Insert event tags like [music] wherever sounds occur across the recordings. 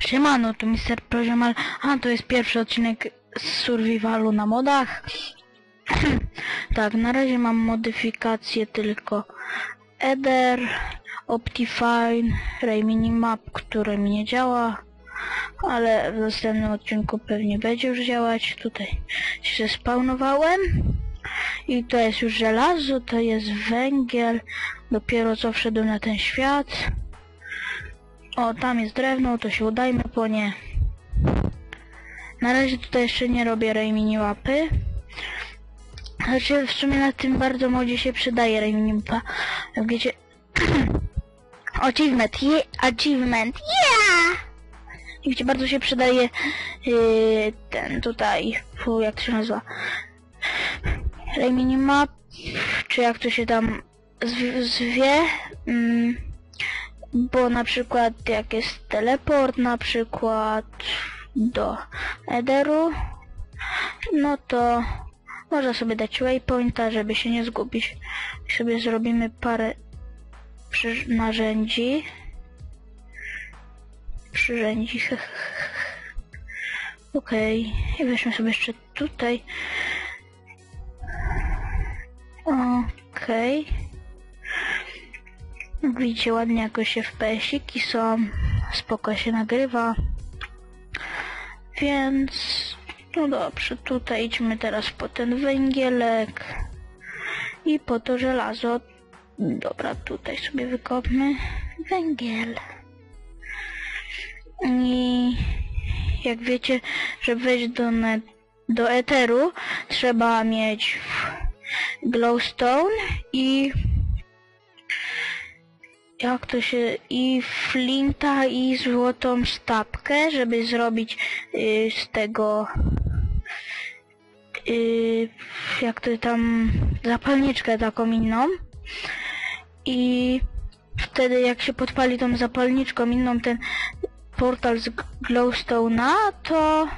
Siemano, tu Mr. Proziomal. A, to jest pierwszy odcinek z survivalu na modach. [clears throat] tak, na razie mam modyfikacje tylko Eder, Optifine, Ray Minimap, które mi nie działa, ale w następnym odcinku pewnie będzie już działać. Tutaj się spawnowałem. I to jest już żelazo, to jest węgiel. Dopiero co wszedłem na ten świat. O, tam jest drewno, to się udajmy po nie. Na razie tutaj jeszcze nie robię Raymini łapy. Znaczy w sumie na tym bardzo modzie się przydaje. Jak wiecie... [clears throat] achievement, yeah, achievement, yeah! Jak wiecie, bardzo się przydaje yy, ten tutaj, fu, jak to się nazywa? Raymini map, czy jak to się tam zw zwie. Mm, bo na przykład jak jest teleport na przykład do Ederu, no to można sobie dać waypointa, żeby się nie zgubić. Sobie zrobimy parę przy- narzędzi. Przyrzędzi. [laughs] Okej. I weźmy sobie jeszcze tutaj. Okej. Jak Widzicie, ładnie jakoś FPS-iki są, spoko się nagrywa. Więc, no dobrze, tutaj idźmy teraz po ten węgielek i po to żelazo. Dobra, tutaj sobie wykopmy węgiel. I jak wiecie, żeby wejść do, do Eteru, trzeba mieć glowstone i jak to się i flinta i złotą stapkę, żeby zrobić y, z tego y, jak to tam zapalniczkę taką inną. I wtedy jak się podpali tą zapalniczką inną ten portal z glowstone'a to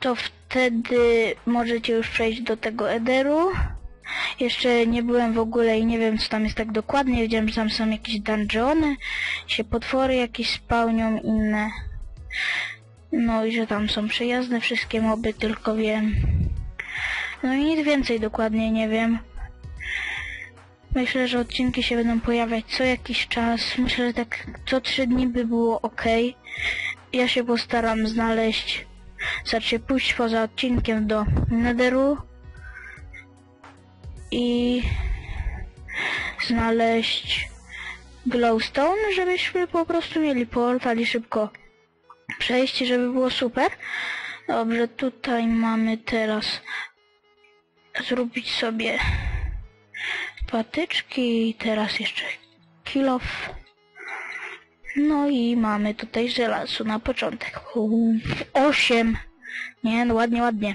to wtedy możecie już przejść do tego ederu jeszcze nie byłem w ogóle i nie wiem co tam jest tak dokładnie. Wiedziałem, że tam są jakieś dungeony, się potwory jakieś spełnią inne. No i że tam są przyjazne wszystkie moby, tylko wiem. No i nic więcej dokładnie nie wiem. Myślę, że odcinki się będą pojawiać co jakiś czas. Myślę, że tak co trzy dni by było ok. Ja się postaram znaleźć, znaczy pójść poza odcinkiem do Netheru i znaleźć glowstone, żebyśmy po prostu mieli portal i szybko przejść, żeby było super. Dobrze, tutaj mamy teraz zrobić sobie patyczki i teraz jeszcze kilof. No i mamy tutaj żelazo na początek. Osiem. Nie, no ładnie, ładnie.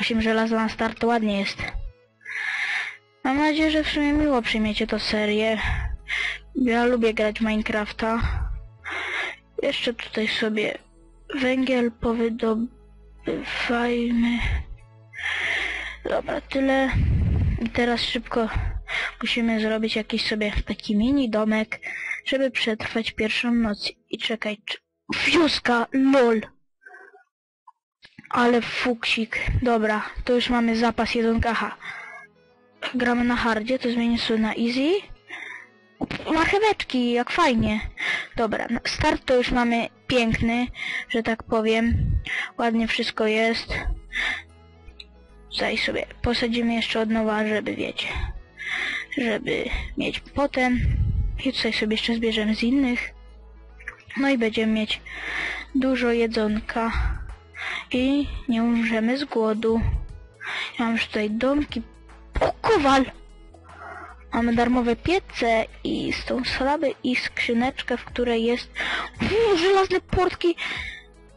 Osiem żelaza na start ładnie jest. Mam nadzieję, że w sumie miło przyjmiecie to serię. Ja lubię grać Minecrafta. Jeszcze tutaj sobie węgiel powydobywajmy. Dobra, tyle. I teraz szybko musimy zrobić jakiś sobie taki mini domek, żeby przetrwać pierwszą noc. I czekaj. Wioska, lol. Ale fuksik. Dobra, to już mamy zapas 1kh gramy na hardzie, to zmienię sobie na easy. Marcheweczki, jak fajnie. Dobra, start to już mamy piękny, że tak powiem. Ładnie wszystko jest. Tutaj sobie posadzimy jeszcze od nowa, żeby wiecie, żeby mieć potem. I tutaj sobie jeszcze zbierzemy z innych. No i będziemy mieć dużo jedzonka. I nie umrzemy z głodu. Ja mam już tutaj domki o, kowal! Mamy darmowe piece i z tą slabę i skrzyneczkę, w której jest Uu, żelazne portki,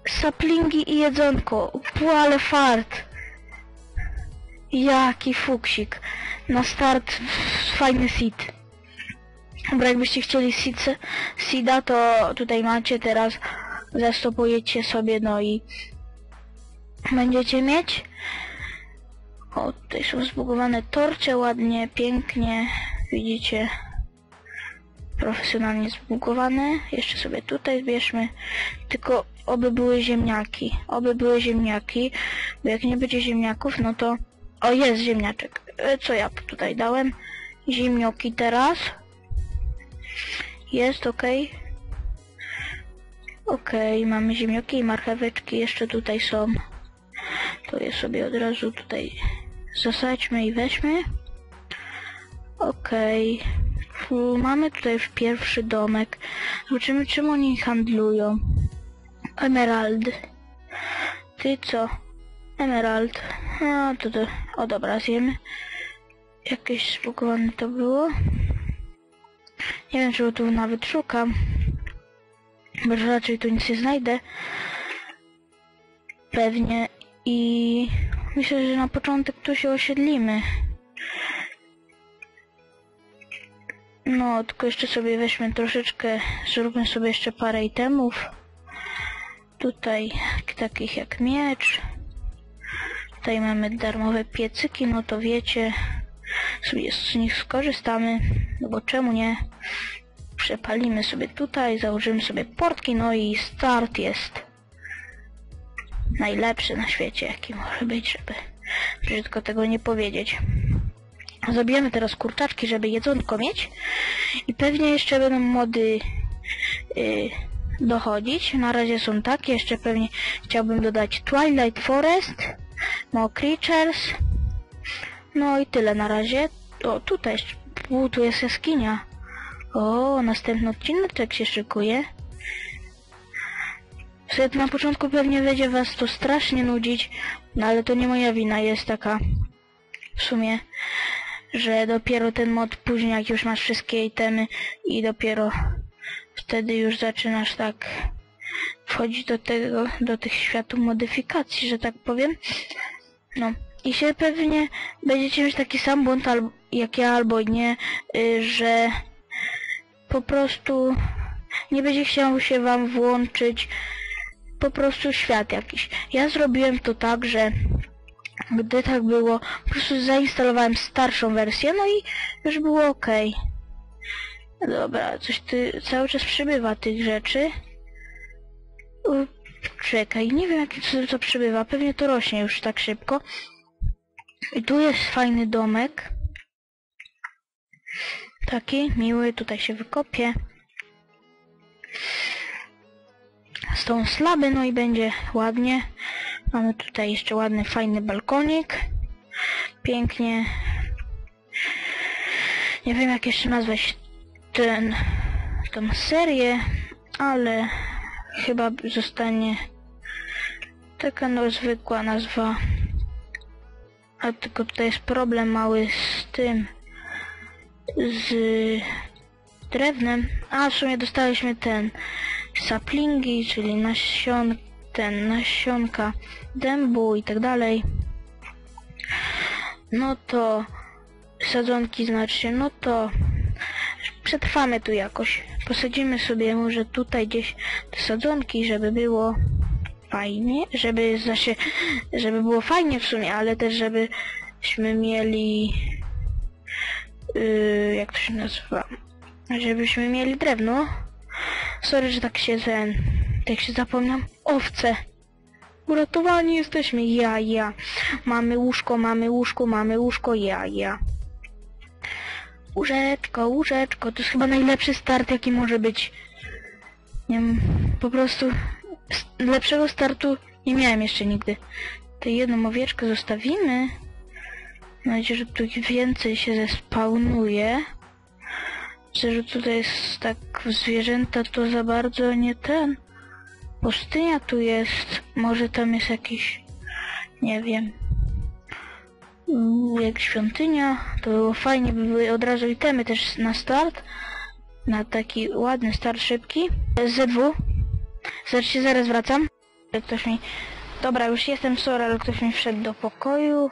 saplingi i jedzonko. Pu, ale fart. Jaki fuksik. Na start fajny seed. Dobra, jakbyście chcieli seed, seeda, to tutaj macie teraz. Zastopujecie sobie, no i będziecie mieć. O, tutaj są zbugowane torcze ładnie, pięknie. Widzicie? Profesjonalnie zbugowane. Jeszcze sobie tutaj zbierzmy. Tylko oby były ziemniaki. Oby były ziemniaki. Bo jak nie będzie ziemniaków, no to... O, jest ziemniaczek. E, Co ja tutaj dałem? Ziemnioki teraz. Jest, okej. Okej, mamy ziemnioki i marcheweczki jeszcze tutaj są. To je sobie od razu tutaj zasadźmy i weźmy. Fu, Mamy tutaj już pierwszy domek. Zobaczymy czym oni handlują. Emerald. Ty co? Emerald. A, to to... O dobra, zjemy. Jakieś spukowane to było. Nie wiem, czego tu nawet szukam. Bo raczej tu nic nie znajdę. Pewnie. I myślę, że na początek tu się osiedlimy. No, tylko jeszcze sobie weźmy troszeczkę, zróbmy sobie jeszcze parę itemów. Tutaj takich jak miecz. Tutaj mamy darmowe piecyki, no to wiecie, sobie z nich skorzystamy, no bo czemu nie? Przepalimy sobie tutaj, założymy sobie portki, no i start jest najlepszy na świecie, jaki może być, żeby brzydko tego nie powiedzieć. Zabijemy teraz kurczaczki, żeby jedzonko mieć i pewnie jeszcze będą mody yy, dochodzić. Na razie są takie, jeszcze pewnie chciałbym dodać Twilight Forest, no Creatures, no i tyle na razie. O, tutaj, u, tu jest jaskinia. O, następny odcinek się szykuje. Sobie na początku pewnie będzie was to strasznie nudzić, no ale to nie moja wina jest taka w sumie, że dopiero ten mod później jak już masz wszystkie itemy i dopiero wtedy już zaczynasz tak wchodzić do tego, do tych światów modyfikacji, że tak powiem. No. I się pewnie będziecie mieć taki sam błąd albo, jak ja albo nie, y, że po prostu nie będzie chciał się wam włączyć po prostu świat jakiś. Ja zrobiłem to tak, że gdy tak było, po prostu zainstalowałem starszą wersję, no i już było ok. Dobra, coś ty cały czas przybywa tych rzeczy. U, Czekaj, nie wiem jak co, co przybywa, pewnie to rośnie już tak szybko. I tu jest fajny domek. Taki miły, tutaj się wykopie. Są slaby, no i będzie ładnie. Mamy tutaj jeszcze ładny, fajny balkonik. Pięknie. Nie wiem jak jeszcze nazwać ten, tą serię, ale chyba zostanie taka no zwykła nazwa. A tylko tutaj jest problem mały z tym, z drewnem. A w sumie dostaliśmy ten saplingi, czyli nasion, ten nasionka dębu i tak dalej. No to sadzonki znaczy, no to przetrwamy tu jakoś. Posadzimy sobie może tutaj gdzieś te sadzonki, żeby było fajnie, żeby znaczy, żeby było fajnie w sumie, ale też żebyśmy mieli yy, jak to się nazywa? Żebyśmy mieli drewno. Sorry, że tak się ten, tak się zapomniałem. Owce. Uratowani jesteśmy, ja, ja. Mamy łóżko, mamy łóżko, mamy łóżko, ja, ja. Łóżeczko, łóżeczko, to jest chyba najlepszy start, jaki może być. Nie wiem, po prostu lepszego startu nie miałem jeszcze nigdy. Tę jedną owieczkę zostawimy. Mam nadzieję, że tu więcej się zespawnuje. Że tutaj jest tak zwierzęta to za bardzo nie ten. Pustynia tu jest. Może tam jest jakiś, nie wiem, jak świątynia. To było fajnie, by były od razu itemy też na start. Na taki ładny start szybki. ZW. Zobaczcie, zaraz wracam. Ktoś mi... Dobra, już jestem, sorry, ale ktoś mi wszedł do pokoju.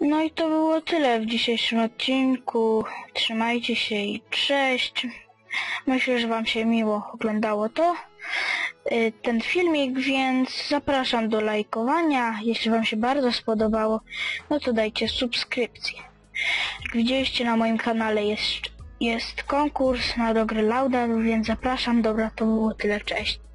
No i to było tyle w dzisiejszym odcinku. Trzymajcie się i cześć. Myślę, że wam się miło oglądało to. y, ten filmik, więc zapraszam do lajkowania. Jeśli Wam się bardzo spodobało, no to dajcie subskrypcję. Jak widzieliście na moim kanale jest, jest konkurs na do gry Lauda, więc zapraszam. Dobra, to było tyle, cześć.